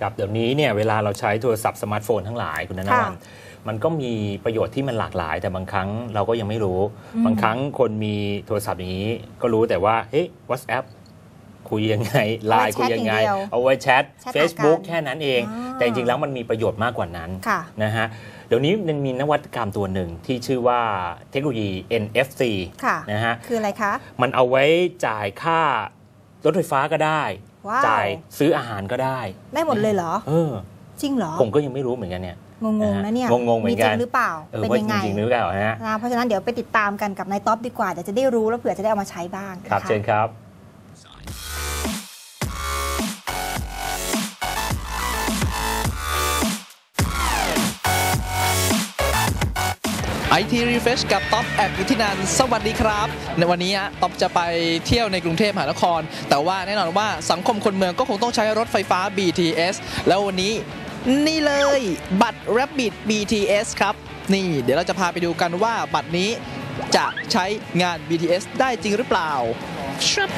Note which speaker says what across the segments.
Speaker 1: ครับเดี๋ยวนี้เนี่ยเวลาเราใช้โทรศัพท์สมาร์ทโฟนทั้งหลายคุณนัน
Speaker 2: ค่ะ
Speaker 1: วันมันก็มีประโยชน์ที่มันหลากหลาย แต่บางครั้งเราก็ยังไม่รู้
Speaker 2: อืม
Speaker 1: บางครั้งคนมีโทรศัพท์อย่างนี้ก็รู้แต่ว่าเฮ้ย WhatsApp คุยยังไงไลน์คุยยังไง เอาไว้แชท
Speaker 2: แชทหากัน
Speaker 1: Facebook แค่นั้นเอง
Speaker 2: อ่า
Speaker 1: แต่จริงๆแล้วมันมีประโยชน์มากกว่านั้น
Speaker 2: ค่ะ
Speaker 1: นะฮะเดี๋ยวนี้มันมีนวัตกรรมตัวหนึ่งที่ชื่อว่าเทคโนโลยี NFC
Speaker 2: ค่ะ
Speaker 1: นะฮะ
Speaker 2: คืออะไรคะ
Speaker 1: มันเอาไว้จ่ายค่ารถไฟฟ้าก็ได้
Speaker 2: ว้าว
Speaker 1: จ่ายซื้ออาหารก็ได้
Speaker 2: ได้หมดเลยเหรอ
Speaker 1: เออ
Speaker 2: จริงเหรอ
Speaker 1: ผมก็ยังไม่รู้เหมือนกันเนี่ย
Speaker 2: งงๆนะเนี่ย
Speaker 1: งงๆเหมือนกัน
Speaker 2: จริงหรือเปล่า
Speaker 1: เออ
Speaker 2: เป็น
Speaker 1: ว่า
Speaker 2: ยัง
Speaker 1: จ
Speaker 2: ไง
Speaker 1: ริงๆหรือเปล่าฮะ
Speaker 2: นะเพราะฉะนั้นเดี๋ยวไปติดตามกันกับนายท็อปดีกว่าเดี๋ยวจะได้รู้แล้วเผื่อจะได้เอามาใช้บ้างนะะ
Speaker 1: ครับ เชิญครับ
Speaker 3: ไอทีรีเฟชกับท็อปแอบอยู่ที่นันสวัสดีครับ ในวันนี้อะท็อปจะไปเที่ยวในกรุงเทพมหานคร แต่ว่าแน่นอนว่าสังคมคนเมืองก็คงต้องใช้รถไฟฟ้า BTS แล้ววันนี้นี่เลยบัตร Rabbit BTS ครับ นี่เดี๋ยวเราจะพาไปดูกันว่าบัตรนี้จะใช้งาน BTS ได้จริงหรือเปล่าชับ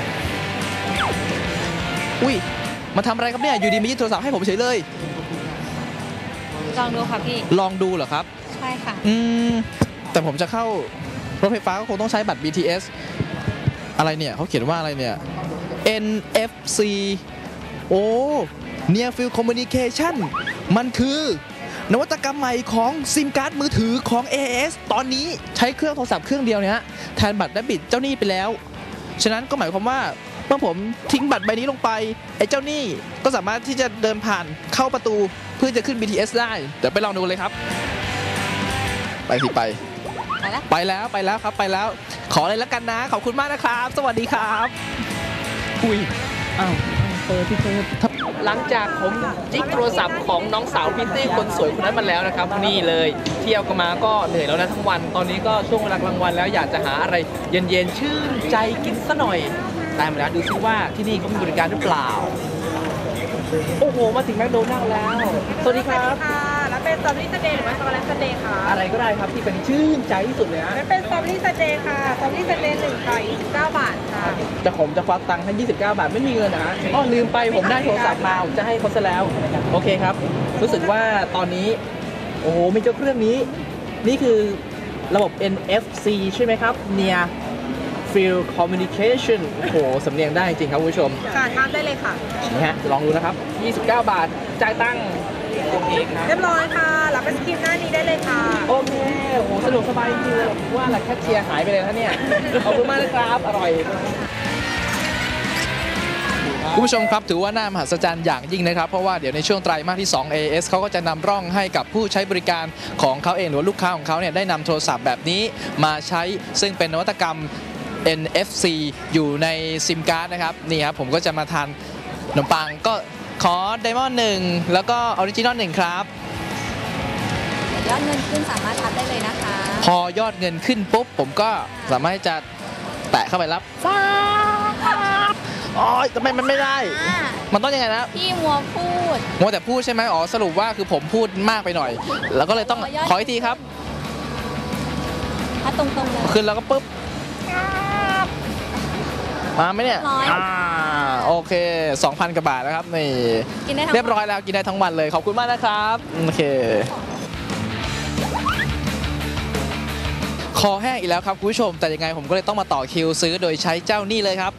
Speaker 3: อุ้ยมาทำอะไรครับเนี่ย อยู่ดีมายึดโทรศัพท์ให้ผมเฉยเลย
Speaker 4: ลองดูค่ะพี่
Speaker 3: ลองดูเหรอครับ
Speaker 4: ใช่ค่ะ
Speaker 3: อืม แต่ผมจะเข้ารถไฟฟ้าก็คงต้องใช้บัตร BTS อะไรเนี่ยเขาเขียนว่าอะไรเนี่ย NFC โอ้ Near Field Communication มันคือนวัตกรรมใหม่ของซิมการ์ดมือถือของ AS ตอนนี้ใช้เครื่องโทรศัพท์เครื่องเดียวเนี่ยแทนบัตรและบิดเจ้าหนี้ไปแล้ว ฉะนั้นก็หมายความว่าเมื่อผมทิ้งบัตรใบนี้ลงไป ไอ้เจ้าหนี้ก็สามารถที่จะเดินผ่านเข้าประตูเพื่อจะขึ้น BTS ได้ เดี๋ยวไปลองดูเลยครับ ไปสิไป
Speaker 4: ไปแล้ว
Speaker 3: ไปแล้วไปแล้วครับไปแล้ว ขอเลยแล้วกันนะ ขอบคุณมากนะครับ สวัสดีครับอุ้ยอ้าวเปิดพี่เปิด
Speaker 5: หลังจากผมจิกโทรศัพท์ของน้องสาวพิตตี้คนสวยคนนั้นมาแล้วนะครับ นี่เลย เที่ยวกันมาก็เหนื่อยแล้วนะทั้งวัน ตอนนี้ก็ช่วงเวลากลางวันแล้วอยากจะหาอะไร เย็นๆชื่นใจกินซะหน่อยได้มาแล้วดูซิว่าที่นี่เขามีบริการหรือเปล่า โอ้โห มาถึงแมคโดนัลล์แล้ว สวัสดีครับ
Speaker 6: ค่ะแล้ว เป็นสตรอเบอรี่สเดย์หรือว่าช็อกโกแลตสเดย์ค่ะ
Speaker 5: อะไรก็ได้ครับที่เป็นชื่นใจที่สุดเลยฮะ
Speaker 6: มันเป็นสตรอเบอรี่สเดย์ค่ะสตรอเบอรี่สเดย์หนึ่งค่ะ29 บาทค่ะ
Speaker 5: จะผมจะควักตังค์ให้ 29 บาทไม่มีเงินนะฮะอ๋อลืมไปผมได้โทรศัพท์มาผมจะให้เขาซะแล้ว โอเคครับ รู้สึกว่าตอนนี้ โอ้โหมีเจ้าเครื่องนี้ นี่คือระบบ NFC ใช่ไหมครับ Near Field Communication โอ้โหสำเนียงได้จริงครับคุณผู้ชม
Speaker 6: ค่ะทานได้เลยค่ะ
Speaker 5: นี่ฮะลองดูนะครับ 29 บาทจ่ายตังค์ โอเคครับ
Speaker 6: เรียบร้อยค่ะรับเป็นสกิมหน้านี้ได้เลยค่ะ
Speaker 5: โอเค โอ้โหสะดวกสบายจริงๆเลยผมว่าแหละแคชเชียร์หายไปเลยนะเนี่ย ขอบคุณมากนะครับ อร่อย
Speaker 3: คุณผู้ชมครับถือว่าน่ามหัศจรรย์อย่างยิ่งนะครับ เพราะว่าเดี๋ยวในช่วงไตรมาสที่ 2 AS เขาก็จะนำร่องให้กับผู้ใช้บริการของเขาเองหรือว่าลูกค้าของเขาเนี่ยได้นำโทรศัพท์แบบนี้มาใช้ซึ่งเป็นนวัตกรรม NFC อยู่ในซิมการ์ดนะครับนี่ครับผมก็จะมาทานขนมปังก็ ขอไดมอนด์หนึ่งแล้วก็ออริจินอลหนึ่งครับ
Speaker 4: ยอดเงินขึ้นสามารถทับได้เลยนะคะ
Speaker 3: พอยอดเงินขึ้นปุ๊บ ผมก็สามารถที่จะแตะเข้าไปรับฟ้าบอ๋อทำไมมันไม่ได้
Speaker 4: อ่า
Speaker 3: มันต้องยังไงนะ
Speaker 4: พี่มัวพูด
Speaker 3: มัวแต่พูดใช่ไหมอ๋อสรุปว่าคือผมพูดมากไปหน่อย แล้วก็เลยต้อง
Speaker 4: ยอด
Speaker 3: ขออีกทีครับ
Speaker 4: ถ้าตรงๆเลย
Speaker 3: ขึ้นแล้วก็ปุ๊บมาไหมเนี่ย
Speaker 4: ร้อย
Speaker 3: อ่า โอเค 2,000กว่าบาทนะครับนี่
Speaker 4: กินได้ทั้ง
Speaker 3: เรียบร้อยแล้วกินได้ทั้งวันเลยขอบคุณมากนะครับโอเค คอแห้งอีกแล้วครับคุณผู้ชม แต่ยังไงผมก็เลยต้องมาต่อคิวซื้อโดยใช้เจ้านี่เลยครับ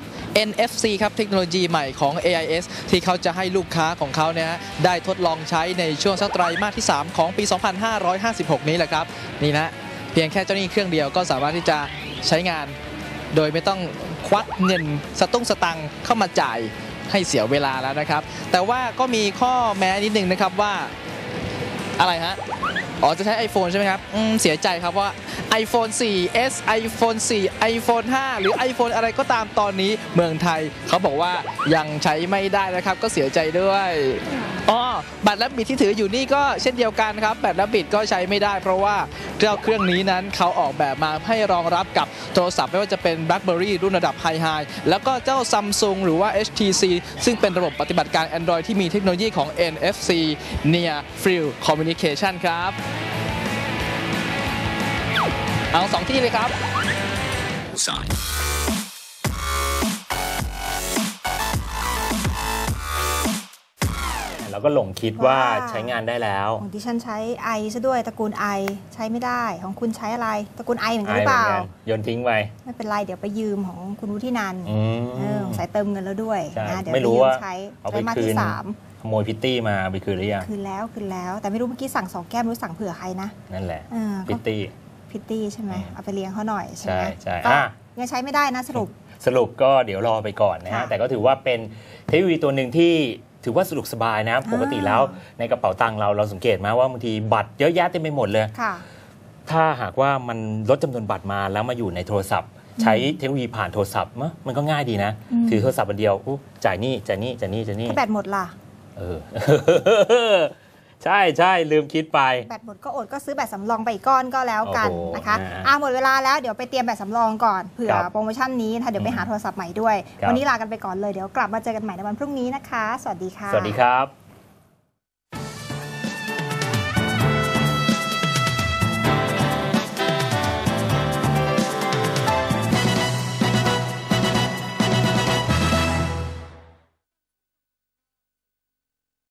Speaker 3: NFC ครับเทคโนโลยีใหม่ของ AIS ที่เขาจะให้ลูกค้าของเขาเนี่ยได้ทดลองใช้ในช่วงสักไตรมาสที่ 3 ของปี 2556 นี้แหละครับ นี่นะ เพียงแค่เจ้านี่เครื่องเดียวก็สามารถที่จะใช้งาน โดยไม่ต้องควักเงินสตุ้งสตังเข้ามาจ่ายให้เสียเวลาแล้วนะครับ แต่ว่าก็มีข้อแม้นิดนึงนะครับว่าอะไรฮะ อ๋อ จะใช้ iPhone ใช่ไหมครับเสียใจครับว่า iPhone 4S iPhone 4 iPhone 5 หรือ iPhone อะไรก็ตามตอนนี้เมืองไทย เขาบอกว่ายังใช้ไม่ได้นะครับ ก็เสียใจด้วยอ๋อ บัตรและบิดที่ถืออยู่นี่ก็เช่นเดียวกันครับบัตรและบิดก็ใช้ไม่ได้ เพราะว่าเจ้าเครื่องนี้นั้นเขาออกแบบมาให้รองรับกับโทรศัพท์ไม่ว่าจะเป็น BlackBerry รุ่นระดับ High High แล้วก็เจ้า Samsung หรือว่า HTC ซึ่งเป็นระบบปฏิบัติการ Android ที่มีเทคโนโลยีของ NFC Near Field Communication ครับเอาสองที่เลยครับ
Speaker 1: แล้วก็หลงคิดว่า
Speaker 2: ว่า
Speaker 1: ใช้งานได้แล้ว
Speaker 2: ของดิฉันใช้ไอซะด้วยตระกูลไอใช้ไม่ได้ของคุณใช้อะไรตระกูลไอเหมือนกันหรือเปล่า
Speaker 1: อายเหมือนกันโยนทิ้งไป
Speaker 2: ไม่เป็นไรเดี๋ยวไปยืมของคุณวุฒินันท์
Speaker 1: อืม
Speaker 2: เออสายเติมเงินแล้วด้วย
Speaker 1: ใช่
Speaker 2: นะเดี๋ยว
Speaker 1: ไม่รู้
Speaker 2: ยื
Speaker 1: ว่า
Speaker 2: ใช้
Speaker 1: เอาไป
Speaker 2: ไตรมาส
Speaker 1: คื
Speaker 2: ที่
Speaker 1: น
Speaker 2: สาม
Speaker 1: ขโมยพิตตี้มาเอาไปคืนหรือยัง
Speaker 2: คืนแล้วคืนแล้วแต่ไม่รู้เมื่อกี้สั่งสองแก้วไม่รู้สั่งเผื่อใครนะ
Speaker 1: นั่นแหละ
Speaker 2: เออ
Speaker 1: พิ
Speaker 2: ก็
Speaker 1: ตตี้
Speaker 2: พิตตี้ใช่ไหม
Speaker 1: อืม
Speaker 2: เอาไปเลี้ยงเขาหน่อยใช่ไหม
Speaker 1: ใช่ใช่
Speaker 2: ก็
Speaker 1: อะ
Speaker 2: ยังใช้ไม่ได้นะสรุป
Speaker 1: สรุปก็เดี๋ยวรอไปก่อนนะฮะ
Speaker 2: ค่ะ
Speaker 1: แต่ก็ถือว่าเป็นเทคโนโลยีตัวหนึ่งที่ ถือว่าสะดวกสบายนะปกติแล้วในกระเป๋าตังค์เราเราสังเกตไหมว่าบางทีบัตรเยอะแยะเต็มไปหมดเลย
Speaker 2: ค่ะ
Speaker 1: ถ้าหากว่ามันลดจำนวนบัตรมาแล้วมาอยู่ในโทรศัพท์ ใช้เทคโนโลยีผ่านโทรศัพท์มะมันก็ง่ายดีนะ
Speaker 2: อืม
Speaker 1: ถือโทรศัพท์อันเดียวอุ๊ยจ่ายนี่จ่ายนี่จ่ายนี่จ่ายนี่
Speaker 2: ถ้าแบตหมดล่ะ
Speaker 1: เออ ใช่ใช่ลืมคิดไป
Speaker 2: แบตหมดก็อดก็ซื้อแบตสำรองไปอีกก้อนก็แล้วกัน
Speaker 1: โอ้โห
Speaker 2: นะคะ
Speaker 1: อ่า
Speaker 2: อะหมดเวลาแล้วเดี๋ยวไปเตรียมแบตสำรองก่อนเผื่อ
Speaker 1: ครับ
Speaker 2: โปรโมชั่นนี้นะคะเดี๋ยวไปหาโทรศัพท์ใหม่ด้วย
Speaker 1: ครับ
Speaker 2: วันนี้ลากันไปก่อนเลยเดี๋ยวกลับมาเจอกันใหม่ในวันพรุ่งนี้นะคะ สวัสดีค่ะ
Speaker 1: สวัสดีครับ